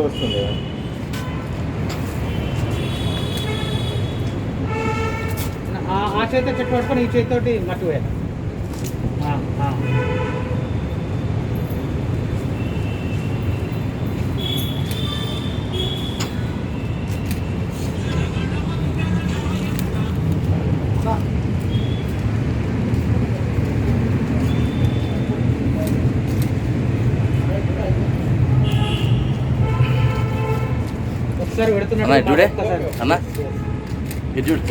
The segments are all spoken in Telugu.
వస్తుంది ఆ- ఆ చేతితో చెట్టు పట్టుకొని ఈ చేతితోటి మట్టి వేయాలి అన్న చూడే. అన్న ఇది చూడు.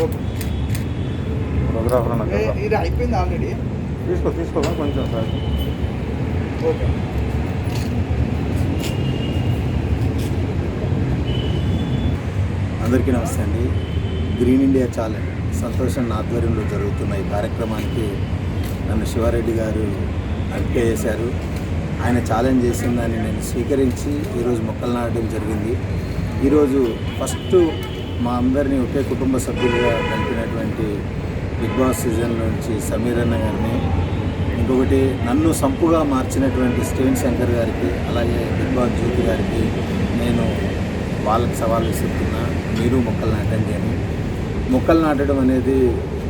ఫోటోగ్రాఫర్ అన్న. ఇది అయిపోయింది ఆల్రెడీ తీసుకో తీసుకో కొంచెం సార్. ఓకే. అందరికీ నమస్తే అండి. Green India challenge. సంతోషం ఆధ్వర్యంలో జరుగుతున్న ఈ కార్యక్రమానికి నన్ను శివారెడ్డి గారు ఎంపిక చేశారు. ఆయన ఛాలెంజ్ చేసిన దాన్ని నేను స్వీకరించి ఈరోజు మొక్కలు నాటడం జరిగింది. ఈరోజు ఫస్ట్ మా అందరినీ ఒకే కుటుంబ సభ్యులుగా కలిపినటువంటి బిగ్ బాస్ సీజన్ నుంచి సమీర్ అన్న గారిని ఇంకొకటి నన్ను సంపుగా మార్చినటువంటి స్టేన్ శంకర్ గారికి అలాగే బిగ్ బాస్ జ్యోతి గారికి నేను వాళ్ళకి సవాల్ విసురుతున్నా. మీరు మొక్కలు నాటండి అని. మొక్కలు నాటడం అనేది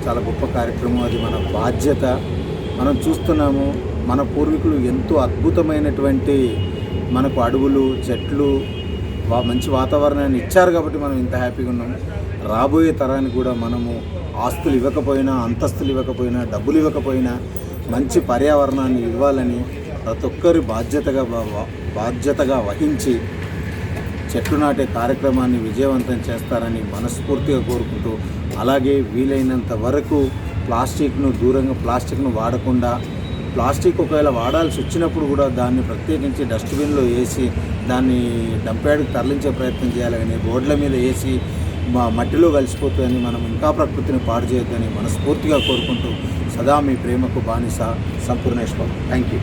చాలా గొప్ప కార్యక్రమం. అది మన బాధ్యత. మనం చూస్తున్నాము మన పూర్వీకులు ఎంతో అద్భుతమైనటువంటి మనకు అడవులు చెట్లు మంచి వాతావరణాన్ని ఇచ్చారు కాబట్టి మనం ఇంత హ్యాపీగా ఉన్నాం. రాబోయే తరానికి కూడా మనము ఆస్తులు ఇవ్వకపోయినా అంతస్తులు ఇవ్వకపోయినా డబ్బులు ఇవ్వకపోయినా మంచి పర్యావరణాన్ని ఇవ్వాలని ప్రతి ఒక్కరి బాధ్యతగా బా- బాధ్యతగా వహించి చెట్లు నాటే కార్యక్రమాన్ని విజయవంతం చేస్తారని మనస్ఫూర్తిగా కోరుకుంటూ అలాగే వీలైనంత వరకు ప్లాస్టిక్ను దూరంగా ప్లాస్టిక్ను వాడకుండా ప్లాస్టిక్ ఒకవేళ వాడాల్సి వచ్చినప్పుడు కూడా దాన్ని ప్రత్యేకించి డస్ట్బిన్లో వేసి దాన్ని డంప్యార్డ్కి తరలించే ప్రయత్నం చేయాలి కానీ రోడ్ల మీద వేసి మా మట్టిలో కలిసిపోతుందని మనం ఇంకా ప్రకృతిని పాడు చేయొద్దని మనస్ఫూర్తిగా కోరుకుంటూ సదా మీ ప్రేమకు బానిస సంపూర్ణేశ్వరం థ్యాంక్ యూ